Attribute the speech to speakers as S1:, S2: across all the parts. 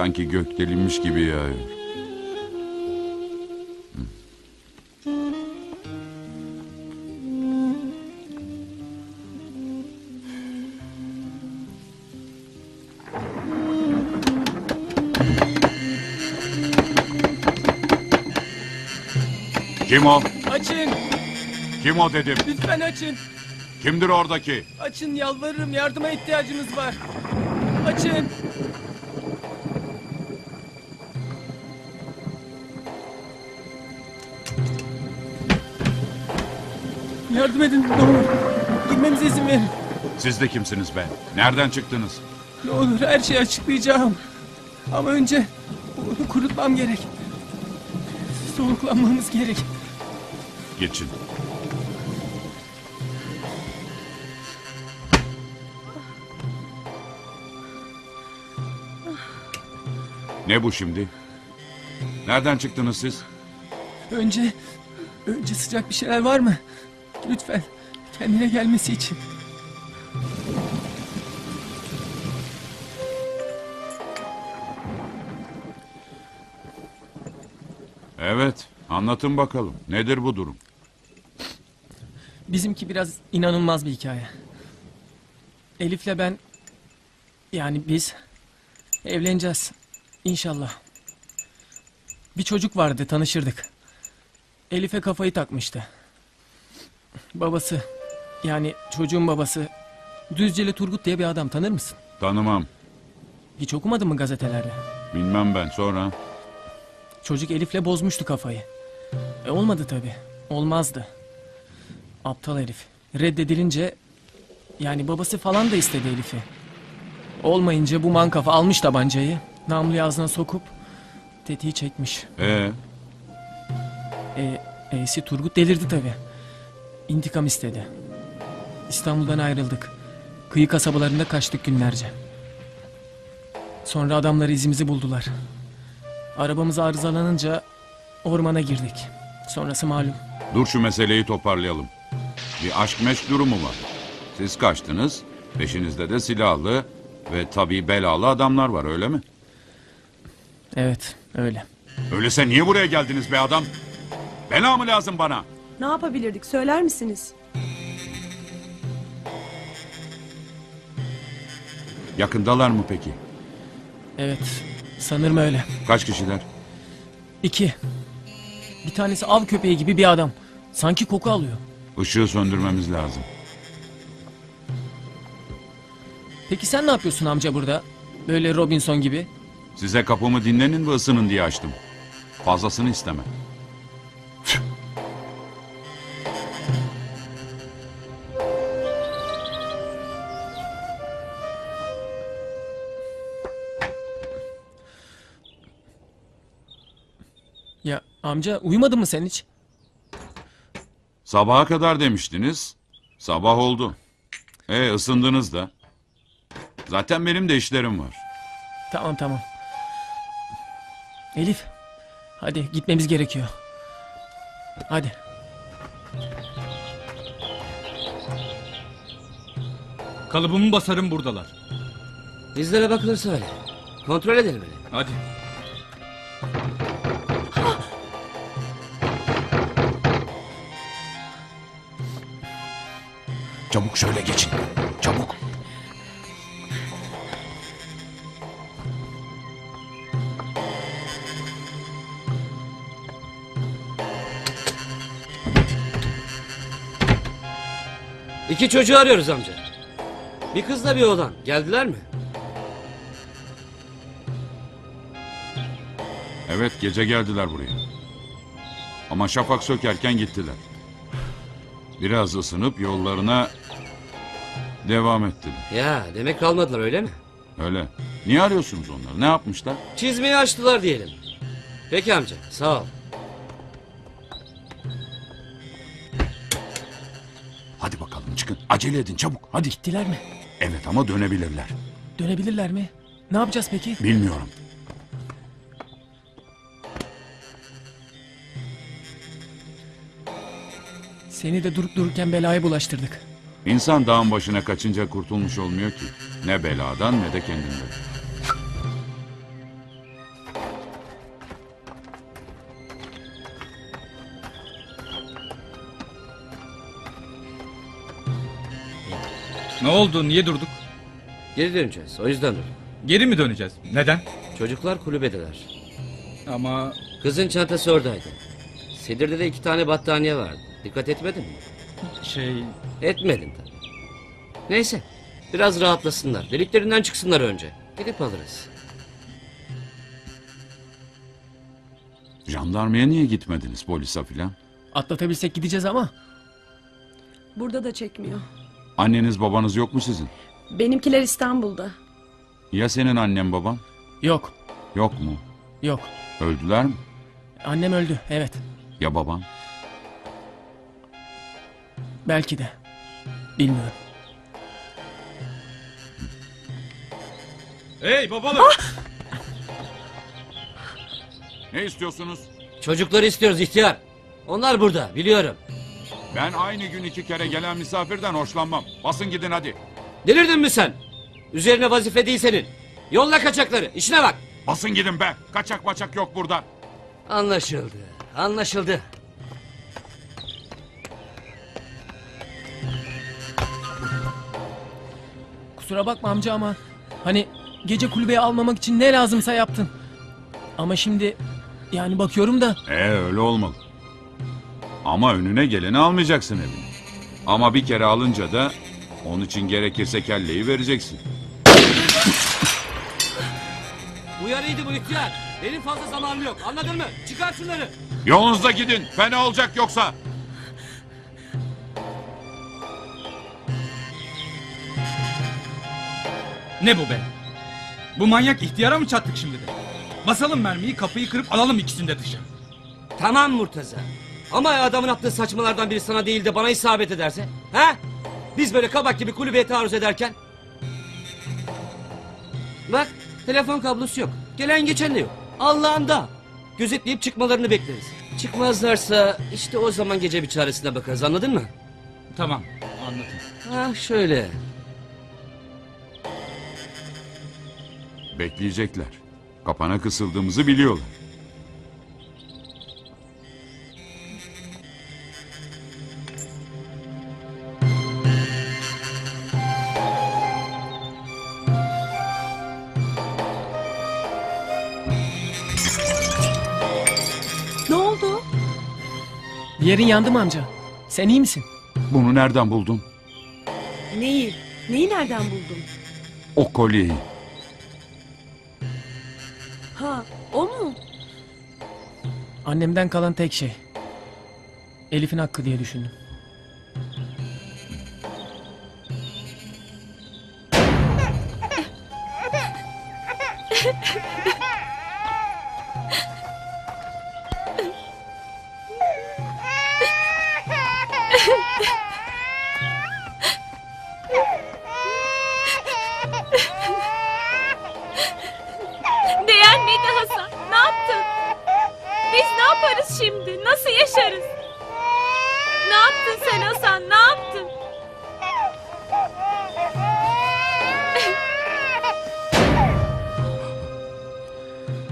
S1: Sanki gök delinmiş gibi yağıyor. Kim o?
S2: Açın!
S1: Kim o dedim.
S2: Lütfen açın!
S1: Kimdir oradaki?
S2: Açın yalvarırım yardıma ihtiyacımız var. Açın! Yardım edin ne olur. İzin verin.
S1: Siz de kimsiniz be? Nereden çıktınız?
S2: Ne olur her şeyi açıklayacağım. Ama önce bunu kurutmam gerek. Soluklanmamız gerek.
S1: Geçin. Ne bu şimdi? Nereden çıktınız siz?
S2: Önce, önce sıcak bir şeyler var mı? Lütfen kendine gelmesi için.
S1: Evet, anlatın bakalım. Nedir bu durum?
S2: Bizimki biraz inanılmaz bir hikaye. Elif'le ben, yani biz evleneceğiz. İnşallah. Bir çocuk vardı tanışırdık. Elif'e kafayı takmıştı. Babası, yani çocuğun babası Düzceli Turgut diye bir adam tanır mısın?
S1: Tanımam.
S2: Hiç okumadın mı gazetelerde?
S1: Bilmem ben sonra.
S2: Çocuk Elif'le bozmuştu kafayı. E olmadı tabi. Olmazdı. Aptal herif. Reddedilince yani babası falan da istedi Elif'i. Olmayınca bu mankafa almış tabancayı. Namluyu ağzına sokup tetiği çekmiş.
S1: Ee,
S2: E, E'si Turgut delirdi tabi. İntikam istedi. İstanbul'dan ayrıldık. Kıyı kasabalarında kaçtık günlerce. Sonra adamlar izimizi buldular. Arabamız arızalanınca ormana girdik. Sonrası malum.
S1: dur şu meseleyi toparlayalım. Bir aşk meşk durumu var. Siz kaçtınız, peşinizde de silahlı ve tabii belalı adamlar var öyle mi?
S2: Evet öyle.
S1: Öyleyse niye buraya geldiniz be adam? Bela mı lazım bana?
S3: Ne yapabilirdik söyler misiniz?
S1: Yakındalar mı peki?
S2: Evet sanırım öyle.
S1: Kaç kişiler?
S2: İki. Bir tanesi av köpeği gibi bir adam. Sanki koku alıyor.
S1: Işığı söndürmemiz lazım.
S2: Peki sen ne yapıyorsun amca burada? Böyle Robinson gibi.
S1: Size kapımı dinlenin ve ısının diye açtım. Fazlasını istemem.
S2: Amca uyumadın mı sen hiç?
S1: Sabaha kadar demiştiniz. Sabah oldu. E ısındınız da. Zaten benim de işlerim var.
S2: Tamam tamam. Elif. Hadi gitmemiz gerekiyor. Hadi.
S4: Kalıbımı basarım buradalar.
S5: Bizlere bakılırsa öyle. Kontrol edelim hele.
S4: Hadi.
S1: Çabuk şöyle geçin. Çabuk.
S5: İki çocuğu arıyoruz amca. Bir kızla bir oğlan. Geldiler mi?
S1: Evet gece geldiler buraya. Ama şafak sökerken gittiler. Biraz ısınıp yollarına devam ettiler.
S5: Ya demek kalmadılar öyle mi?
S1: Öyle. Niye arıyorsunuz onları? Ne yapmışlar?
S5: Çizmeyi açtılar diyelim. Peki amca sağ ol.
S1: Hadi bakalım çıkın. Acele edin çabuk. Hadi.
S2: Gittiler mi?
S1: Evet ama dönebilirler.
S2: Dönebilirler mi? Ne yapacağız peki?
S1: Bilmiyorum.
S2: Seni de durup dururken belaya bulaştırdık.
S1: İnsan dağın başına kaçınca kurtulmuş olmuyor ki. Ne beladan ne de kendinden.
S4: Ne oldu? Niye durduk?
S5: Geri döneceğiz. O yüzden durduk.
S4: Geri mi döneceğiz? Neden?
S5: Çocuklar kulübedeler.
S4: Ama
S5: Kızın çantası oradaydı. Sedirde de iki tane battaniye vardı. Dikkat etmedin mi?
S4: şey...
S5: Etmedin tabii. Neyse. Biraz rahatlasınlar. Deliklerinden çıksınlar önce. Gidip alırız.
S1: Jandarmaya niye gitmediniz polise filan?
S2: Atlatabilsek gideceğiz ama
S3: Burada da çekmiyor.
S1: Anneniz babanız yok mu sizin?
S3: Benimkiler İstanbul'da.
S1: Ya senin annen baban?
S2: yok.
S1: Yok mu?
S2: Yok.
S1: Öldüler mi?
S2: Annem öldü. Evet.
S1: Ya baban?
S2: Belki de. Bilmiyorum.
S4: Hey babalık!
S1: Ne istiyorsunuz?
S5: Çocukları istiyoruz ihtiyar. Onlar burada biliyorum.
S1: Ben aynı gün iki kere gelen misafirden hoşlanmam. Basın gidin hadi.
S5: Delirdin mi sen? Üzerine vazife değil senin. Yolla kaçakları. İşine bak.
S1: Basın gidin be. Kaçak maçak yok burada.
S5: Anlaşıldı. Anlaşıldı.
S2: Kusura bakma amca ama hani gece kulübeye almamak için ne lazımsa yaptın. Ama şimdi yani bakıyorum da
S1: Ee öyle olmalı. Ama önüne geleni almayacaksın evine. Ama bir kere alınca da onun için gerekirse kelleyi vereceksin.
S5: Uyarıydı bu ihtiyar. Benim fazla zamanım yok. Anladın mı? Çıkar şunları.
S1: Yolunuzda gidin. Fena olacak yoksa.
S4: Ne bu be? Bu manyak ihtiyara mı çattık şimdi de? Basalım mermiyi kapıyı kırıp alalım ikisini de dışarı.
S5: Tamam Murtaza. Ama adamın yaptığı saçmalardan biri sana değil de bana isabet ederse? Ha? Biz böyle kabak gibi kulübeye taarruz ederken? Bak telefon kablosu yok. Gelen geçen de yok. Allah'ında. Gözetleyip çıkmalarını bekleriz. Çıkmazlarsa işte o zaman gece bir çaresine bakarız anladın mı?
S4: Tamam anladım.
S5: Ha şöyle.
S1: Bekleyecekler. Kapana kısıldığımızı biliyorlar.
S2: Yerin yandı mı amca? Sen iyi misin?
S1: Bunu nereden buldun?
S3: Neyi? Neyi nereden buldun?
S1: O kolyeyi.
S3: Ha, o mu?
S2: Annemden kalan tek şey. Elif'in hakkı diye düşündüm.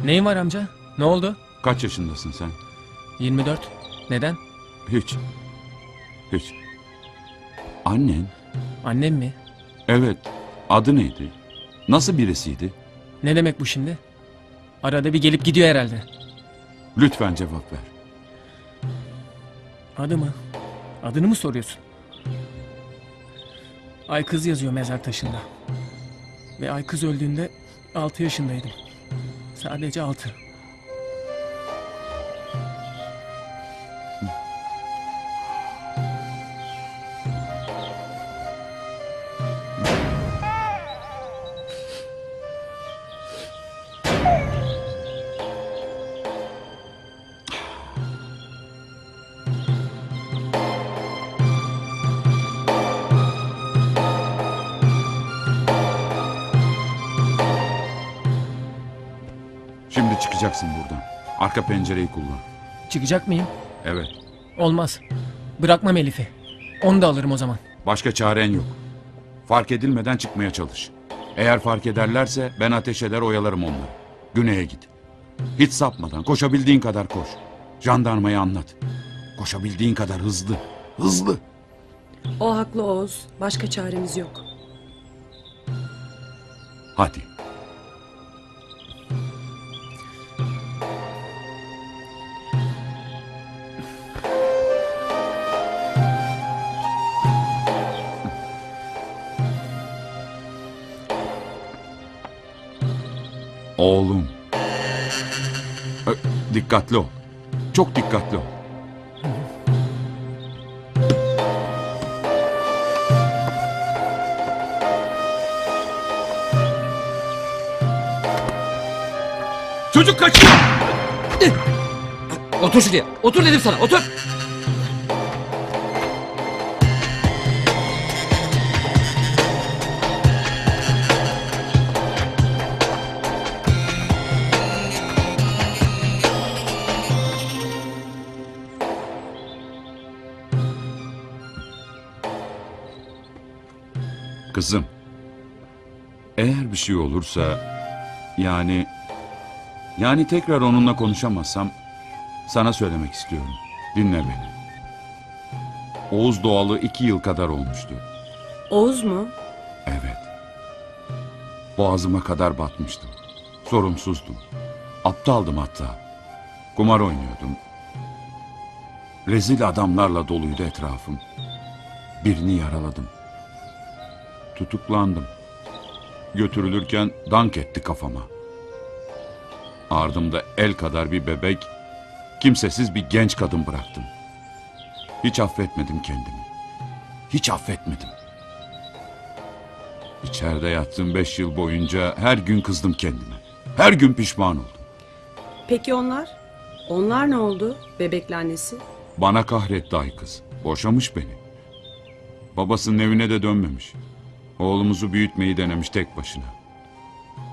S2: Neyin var amca? Ne oldu?
S1: Kaç yaşındasın sen?
S2: 24. Neden?
S1: Hiç. Hiç. Annen?
S2: Annem mi?
S1: Evet. Adı neydi? Nasıl birisiydi?
S2: Ne demek bu şimdi? Arada bir gelip gidiyor herhalde.
S1: Lütfen cevap ver.
S2: Adı mı? Adını mı soruyorsun? Ay kız yazıyor mezar taşında. Ve ay kız öldüğünde 6 yaşındaydım. Sadece 6.
S1: çıkacaksın buradan. Arka pencereyi kullan.
S2: Çıkacak mıyım?
S1: Evet.
S2: Olmaz. Bırakmam Elif'i. Onu da alırım o zaman.
S1: Başka çaren yok. Fark edilmeden çıkmaya çalış. Eğer fark ederlerse ben ateş eder oyalarım onları. Güney'e git. Hiç sapmadan koşabildiğin kadar koş. Jandarmaya anlat. Koşabildiğin kadar hızlı. Hızlı.
S3: O haklı Oğuz. Başka çaremiz yok.
S1: Hadi. Oğlum. Dikkatli ol. Çok dikkatli ol.
S4: Çocuk kaçıyor.
S5: Otur şuraya. Otur dedim sana. Otur.
S1: Şey olursa yani yani tekrar onunla konuşamazsam sana söylemek istiyorum. Dinle beni. Oğuz doğalı iki yıl kadar olmuştu.
S3: Oğuz mu?
S1: Evet. Boğazıma kadar batmıştım. Sorumsuzdum. Aptaldım hatta. Kumar oynuyordum. Rezil adamlarla doluydu etrafım. Birini yaraladım. Tutuklandım. Götürülürken dank etti kafama. Ardımda el kadar bir bebek, kimsesiz bir genç kadın bıraktım. Hiç affetmedim kendimi. Hiç affetmedim. İçeride yattığım beş yıl boyunca her gün kızdım kendime. Her gün pişman oldum.
S3: Peki onlar? Onlar ne oldu? Bebekle annesi.
S1: Bana kahretti ay kız. Boşamış beni. Babasının evine de dönmemiş. Oğlumuzu büyütmeyi denemiş tek başına.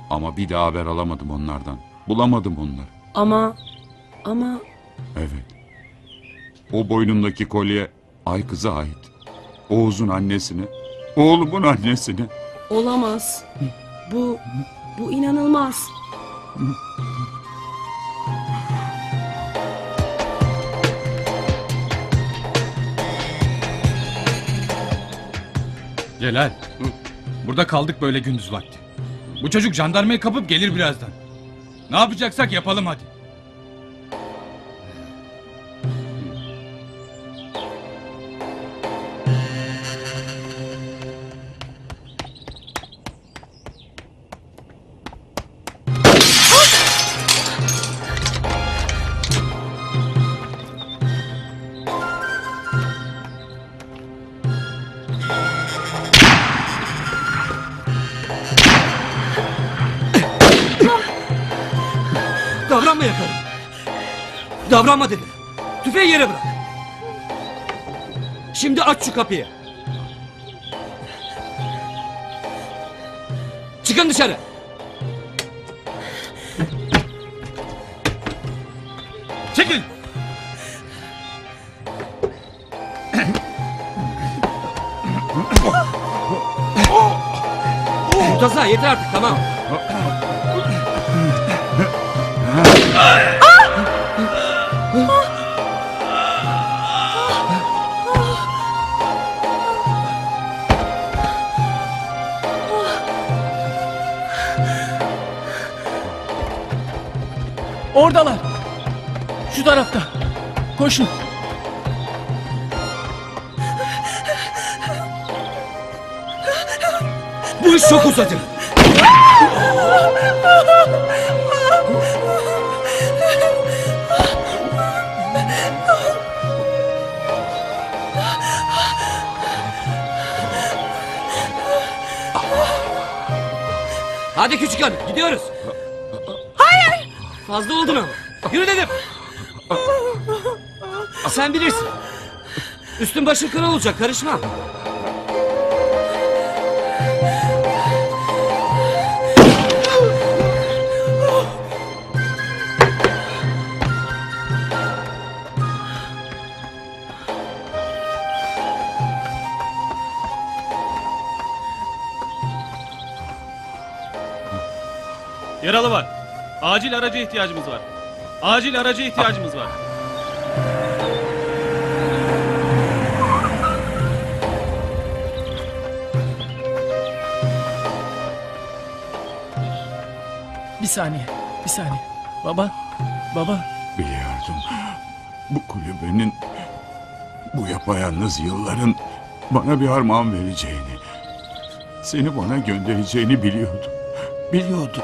S1: Ama bir daha haber alamadım onlardan. Bulamadım onları.
S3: Ama ama
S1: Evet. O boynundaki kolye ay kıza ait. Oğuz'un annesine, oğlumun annesine.
S3: olamaz. Bu bu inanılmaz.
S4: Celal. Burada kaldık böyle gündüz vakti. Bu çocuk jandarmayı kapıp gelir birazdan. Ne yapacaksak yapalım hadi.
S5: Davranma dedim. Tüfeği yere bırak. Şimdi aç şu kapıyı. Çıkın dışarı.
S4: Çekil.
S5: Murtaza yeter artık tamam.
S2: Oradalar. Şu tarafta. Koşun.
S5: Bu iş çok uzadı. Hadi küçük hanım gidiyoruz. Fazla oldun ama. Yürü dedim. Sen bilirsin. Üstün başın kara olacak karışma.
S6: Yaralı var. Acil araca ihtiyacımız var. Acil araca ihtiyacımız var.
S2: Bir saniye. Bir saniye. Baba. Baba.
S1: Biliyordum. Bu kulübenin, bu yapayalnız yılların bana bir armağan vereceğini, seni bana göndereceğini biliyordum. Biliyordum.